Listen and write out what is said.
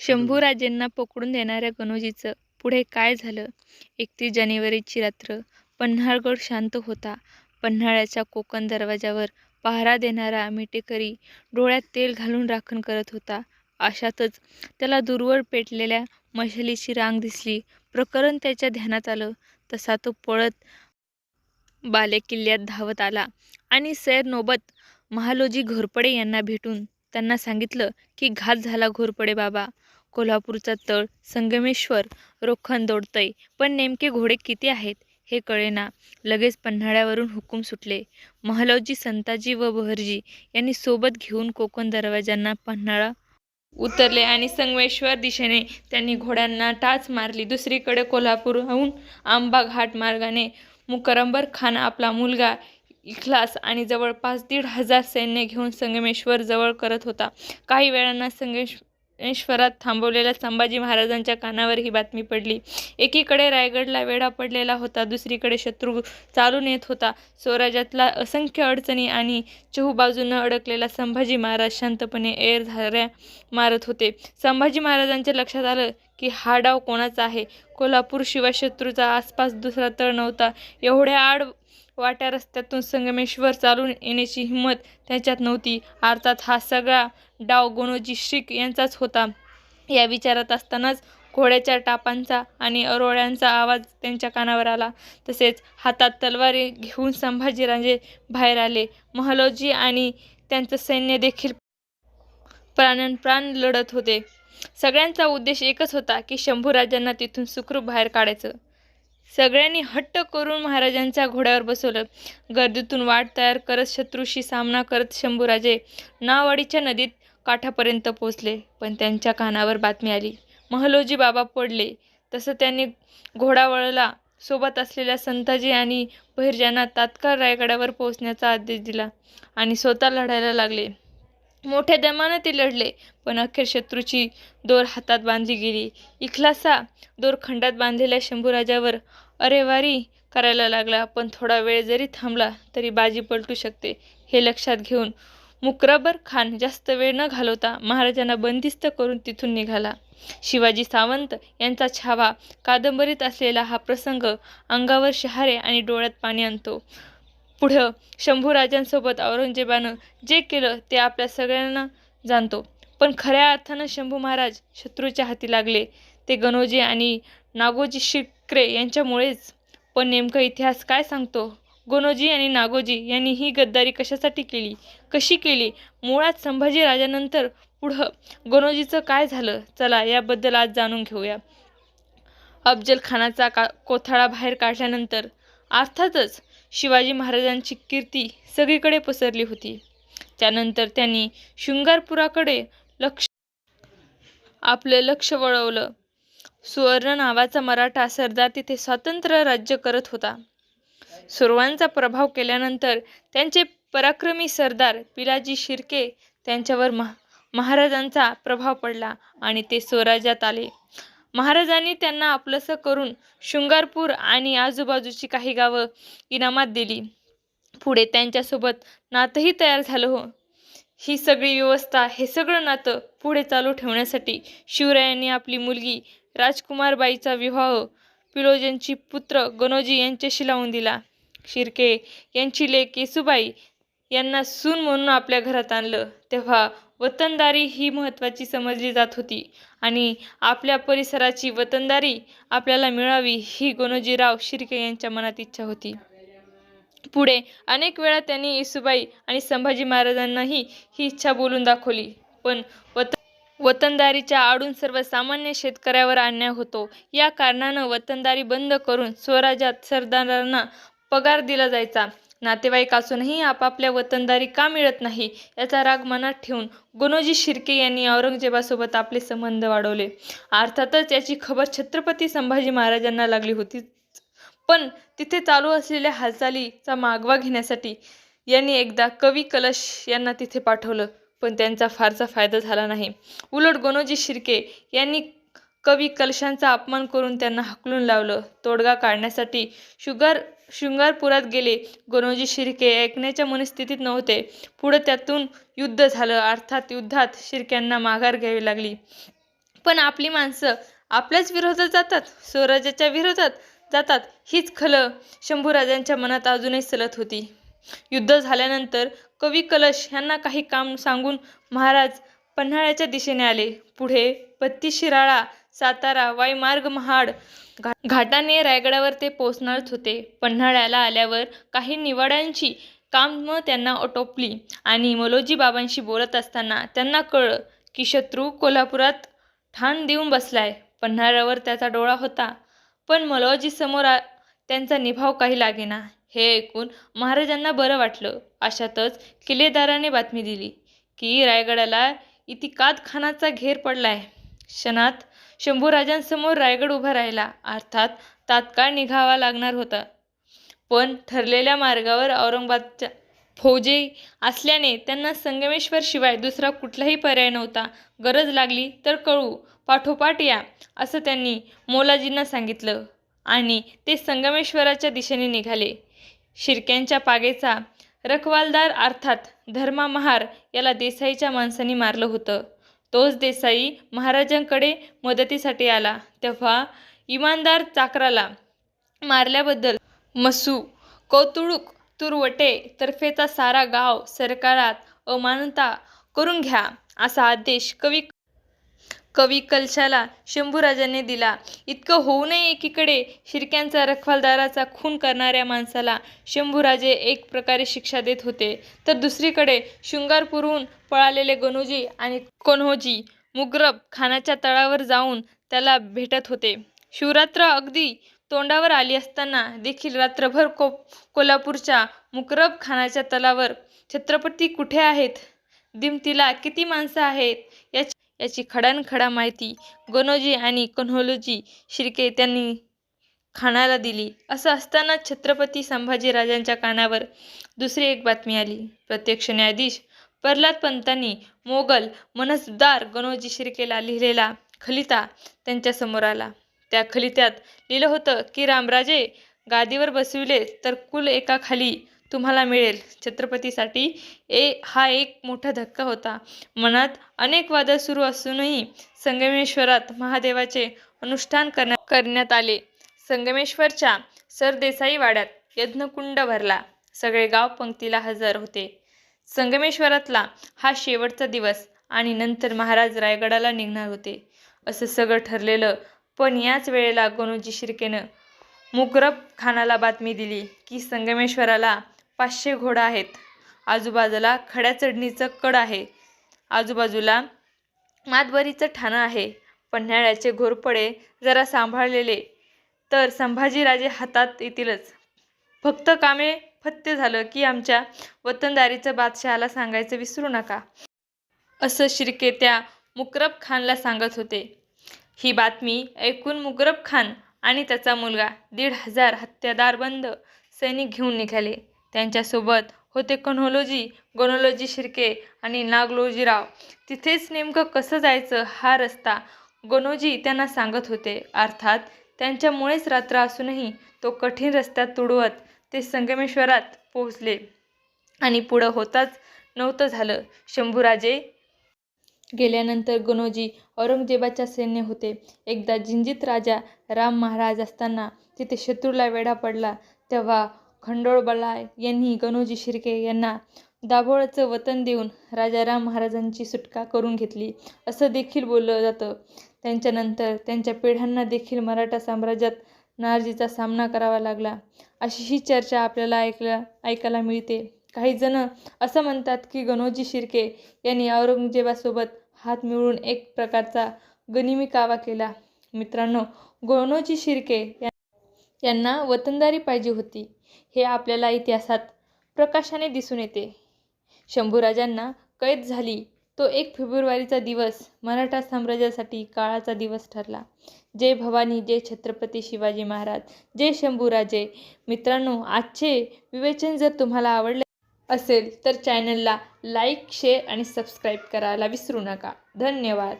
शंभूराजेंना पकडून देणाऱ्या गणोजीचं पुढे काय झालं? एकतीस जानेवारीची रात्र. पन्हाळगड शांत होता. पन्हाळ्याच्या कोकण दरवाजावर पहारा देणारा मिटेकरी डोळ्यात तेल घालून राखण करत होता. अशातच त्याला दूरवर पेटलेल्या मशालीची रांग दिसली. प्रकरण त्याच्या ध्यानात आलं तसा तो पळत बालेकिल्ल्यात धावत आला आणि सैरनौबत महालोजी घोरपडे यांना भेटून त्यांना सांगितलं की घात झाला घोरपडे बाबा. कोल्हापूरचा तळ संगमेश्वर रोखण दोडतंय पण नेमके घोडे किती आहेत हे कळेना. लगेच पन्हाळ्यावरून हुकूम सुटले. महालौजी संताजी व बहरजी यांनी सोबत घेऊन कोकण दरवाजांना पन्हाळा उतरले आणि संगमेश्वर दिशेने त्यांनी घोड्यांना टाच मारली. दुसरीकडे कोल्हापूरहून आंबा घाट मार्गाने मुकरंबर खान आपला मुलगा इखलास आणि जवळपास दीड हजार सैन्य घेऊन संगमेश्वर जवळ करत होता. काही वेळांना संगमेश श्वरात थांबवलेल्या संभाजी महाराजांच्या कानावर ही बातमी पडली. एकीकडे रायगडला वेढा पडलेला होता. दुसरीकडे शत्रू चालून येत होता. स्वराज्यातला असंख्य अडचणी आणि चहूबाजूनं अडकलेला संभाजी महाराज शांतपणे ऐरझाऱ्या मारत होते. संभाजी महाराजांच्या लक्षात आलं की हा डाव कोणाचा आहे. कोल्हापूर शिवाय शत्रूचा आसपास दुसरा तळ नव्हता. एवढ्या आड वाट्या रस्त्यातून संगमेश्वर चालून येण्याची हिंमत त्यांच्यात नव्हती. अर्थात हा सगळा डाव गणोजी शीख यांचाच होता या विचारात असतानाच घोड्याच्या टापांचा आणि अरोळ्यांचा आवाज त्यांच्या कानावर आला. तसेच हातात तलवारी घेऊन संभाजीराजे बाहेर आले. महालोजी आणि त्यांचं सैन्य देखील प्राणांप्राण लढत होते. सगळ्यांचा उद्देश एकच होता की शंभूराजांना तिथून सुखरूप बाहेर काढायचं. सगळ्यांनी हट्ट करून महाराजांच्या घोड्यावर बसवलं. गर्दीतून वाट तयार करत शत्रूशी सामना करत शंभूराजे नावाडीच्या नदीत काठापर्यंत पोचले. पण त्यांच्या कानावर बातमी आली. महालोजी बाबा पडले. तसं त्यांनी घोडा वळला सोबत असलेल्या संताजी आणि बहिरजांना तात्काळ रायगडावर पोचण्याचा आदेश दिला आणि स्वतः लढायला लागले. मोठ्या दमानं ते लढले. पण अखेर शत्रूची दोर हातात बांधली गेली. इखलासा दोर खंडात बांधलेल्या शंभूराजावर अरेवारी करायला लागला. पण थोडा वेळ जरी थांबला तरी बाजी पलटू शकते हे लक्षात घेऊन मुकराबर खान जास्त वेळ न घालवता महाराजांना बंदिस्त करून तिथून निघाला. शिवाजी सावंत यांचा छावा कादंबरीत असलेला हा प्रसंग अंगावर शहारे आणि डोळ्यात पाणी आणतो. पुढं शंभूराजांसोबत औरंगजेबानं जे केलं ते आपल्या सगळ्यांना जाणतो. पण खऱ्या अर्थानं शंभू महाराज शत्रूच्या हाती लागले ते गणोजी आणि नागोजी शिक्रे यांच्यामुळेच. पण नेमका इतिहास काय सांगतो? गणोजी आणि नागोजी यांनी ही गद्दारी कशासाठी केली? कशी केली? मुळात संभाजीराजांनंतर पुढं गणोजीचं काय झालं? चला याबद्दल आज जाणून घेऊया. अफजल खानाचा का कोथाळा बाहेर काढल्यानंतर अर्थातच शिवाजी महाराजांची कीर्ती सगळीकडे पसरली होती. त्यानंतर त्यांनी शृंगारपुराकडे लक्ष आपलं लक्ष वळवलं. सुवर्ण नावाचा मराठा सरदार तिथे स्वतंत्र राज्य करत होता. सुरवांचा प्रभाव केल्यानंतर त्यांचे पराक्रमी सरदार पिलाजी शिर्के यांच्यावर महाराजांचा प्रभाव पडला आणि ते स्वराज्यात आले. महाराजांनी त्यांना आपलंसं करून शृंगारपूर आणि आजूबाजूची काही गावं इनामात दिली. पुढे त्यांच्यासोबत नातंही तयार झालं. हो ही सगळी व्यवस्था, हे सगळं नातं पुढे चालू ठेवण्यासाठी शिवरायांनी आपली मुलगी राजकुमारबाईचा विवाह पिलोजींचे पुत्र गणोजी यांच्याशी लावून दिला. शिर्के यांची लेख केसूबाई यांना सून म्हणून आपल्या घरात आणलं. तेव्हा वतनदारी ही महत्त्वाची समजली जात होती आणि आपल्या परिसराची वतनदारी आपल्याला मिळावी ही गणोजीराव शिर्के यांच्या मनात इच्छा होती. पुढे अनेक वेळा त्यांनी येसुबाई आणि संभाजी महाराजांनाही ही इच्छा बोलून दाखवली. पण वतनदारीच्या आडून सर्वसामान्य शेतकऱ्यावर अन्याय होतो या कारणानं वतनदारी बंद करून स्वराज्यात सरदारांना पगार दिला जायचा. नातेवाईक असूनही आपापल्या वतनदारी का मिळत नाही याचा राग मनात ठेवून गणोजी शिर्के यांनी औरंगजेबासोबत आपले संबंध वाढवले. अर्थातच याची खबर छत्रपती संभाजी महाराजांना लागली होती पण तिथे चालू असलेल्या हालचालीचा मागोवा घेण्यासाठी यांनी एकदा कवी कलश यांना तिथे पाठवलं. पण त्यांचा फारसा फायदा झाला नाही. उलट गणोजी शिर्के यांनी कवी कलशांचा अपमान करून त्यांना हकलून लावलं. तोडगा काढण्यासाठी शुगर शृंगारपुरात गेले गणोजी शिर्के ऐकण्याच्या मनस्थितीत नव्हते. पुढं त्यातून युद्ध झालं. अर्थात युद्धात शिर्क्यांना माघार घ्यावी लागली. पण आपली माणसं आपल्याच विरोधात जातात स्वराज्याच्या विरोधात जातात हीच खलं शंभूराजांच्या मनात अजूनही सलत होती युद्ध झाल्यानंतर कवी कलश यांना काही काम सांगून महाराज पन्हाळ्याच्या दिशेने आले पुढे पत्ती शिराळा सातारा वाईमार्ग महाड घा घाटाने रायगडावर ते पोचणारच होते. पन्हाळ्याला आल्यावर काही निवाड्यांची कामं त्यांना आटोपली आणि मलोजी बाबांशी बोलत असताना त्यांना कळलं की शत्रू कोल्हापुरात ठाण देऊन बसलाय. पन्हाळ्यावर त्याचा डोळा होता पण मलोजी समोर त्यांचा निभाव काही लागेना. हे ऐकून महाराजांना बरं वाटलं. अशातच किल्लेदाराने बातमी दिली की रायगडाला इतिकाद खानाचा घेर पडलाय. क्षणात शंभूराजांसमोर रायगड उभा राहिला. अर्थात तात्काळ निघावा लागणार होता. पण ठरलेल्या मार्गावर औरंगाबादच्या फौजे असल्याने त्यांना संगमेश्वर शिवाय दुसरा कुठलाही पर्याय नव्हता. गरज लागली तर कळू पाठोपाठ या असं त्यांनी मोलाजींना सांगितलं आणि ते संगमेश्वराच्या दिशेने निघाले. शिर्क्यांच्या पागेचा रखवालदार अर्थात धर्मा महार याला देसाईच्या माणसांनी मारलं होतं. तोच देसाई महाराजांकडे मदतीसाठी आला. तेव्हा इमानदार चाकराला मारल्याबद्दल मसू कौतुळूक तुरवटे तर्फेचा सारा गाव सरकारात अमानता करून घ्या असा आदेश कवी कवी कलशाला शंभूराजांनी दिला. इतकं होऊ नये एकीकडे शिरक्यांचा रखवालदाराचा खून करणाऱ्या माणसाला शंभूराजे एक प्रकारे शिक्षा देत होते. तर दुसरीकडे शृंगारपूरहून पळालेले गणोजी आणि कन्होजी मुग्रब खानाच्या तळावर जाऊन त्याला भेटत होते. शिवरात्र अगदी तोंडावर आली असताना देखील रात्रभर को कोल्हापूरच्या मुकरब खानाच्या तलावर छत्रपती कुठे आहेत? दिमतीला किती माणसं आहेत? याची याची खडानखडा माहिती गणोजी आणि कन्होलोजी शिर्के त्यांनी खानाला दिली. असं असताना छत्रपती संभाजीराजांच्या कानावर दुसरी एक बातमी आली. प्रत्यक्ष न्यायाधीश प्रल्हाद पंतांनी मोगल मनसदार गणोजी शिर्केला लिहिलेला खलिता त्यांच्यासमोर आला. त्या खलित्यात लिहिलं होतं की रामराजे गादीवर बसविले तर कुल एका खाली तुम्हाला मिळेल. छत्रपतीसाठी ए हा एक मोठा धक्का होता. मनात अनेक वादळ सुरू असूनही संगमेश्वरात महादेवाचे अनुष्ठान करण्या करण्यात आले. संगमेश्वरच्या सरदेसाई वाड्यात यज्ञकुंड भरला. सगळे गाव पंक्तीला हजर होते. संगमेश्वरातला हा शेवटचा दिवस आणि नंतर महाराज रायगडाला निघणार होते. असं सगळं ठरलेलं पण याच वेळेला गणोजी शिर्केनं मुकरब खानाला बातमी दिली की संगमेश्वराला पाचशे घोडा आहेत. आजूबाजूला खड्या चढणीचं कड आहे. आजूबाजूला मातबरीचं ठाणं आहे. पन्हाळ्याचे घोरपडे जरा सांभाळलेले तर संभाजीराजे हातात येतीलच. फक्त कामे फत्ते झालं की आमच्या वतनदारीचं बादशहाला सांगायचं विसरू नका. असं शिर्के त्या मुकरब खानला सांगत होते. ही बातमी ऐकून मुकरब खान आणि त्याचा मुलगा दीड हजार हत्यादारबंद सैनिक घेऊन निघाले. त्यांच्यासोबत होते कन्होलोजी गनोलोजी शिर्के आणि नागलोजीराव. तिथेच नेमकं कसं जायचं हा रस्ता गणोजी त्यांना सांगत होते. अर्थात त्यांच्यामुळेच रात्र असूनही तो कठीण रस्त्यात तुडवत ते संगमेश्वरात पोहोचले. आणि पुढं होताच नव्हतं झालं. शंभूराजे गेल्यानंतर गणोजी औरंगजेबाच्या सैन्य होते. एकदा जिंजीत राजा राम महाराज असताना तिथे शत्रूला वेढा पडला. तेव्हा खंडोळबलाय यांनी गणोजी शिर्के यांना दाभोळचं वतन देऊन राजाराम महाराजांची सुटका करून घेतली. असं देखील बोललं जातं. त्यांच्यानंतर त्यांच्या पिढ्यांना देखील मराठा साम्राज्यात नारजीचा सामना करावा लागला. अशी ही चर्चा आपल्याला ऐकल्या ऐकायला मिळते. काही जण असं म्हणतात की गणोजी शिर्के यांनी औरंगजेबासोबत हात मिळवून एक प्रकारचा गनिमी कावा केला. मित्रांनो गणोजी शिर्के या यांना वतनदारी पाहिजे होती. हे आपल्याला इतिहासात प्रकाशाने दिसून येते. शंभूराजांना कैद झाली. तो एक फेब्रुवारीचा दिवस मराठा साम्राज्यासाठी काळाचा दिवस ठरला. जय भवानी जय छत्रपती शिवाजी महाराज जय शंभूराजे. मित्रांनो आजचे विवेचन जर तुम्हाला आवडले असेल तर चॅनलला लाईक शेअर आणि सबस्क्राईब करायला विसरू नका. धन्यवाद.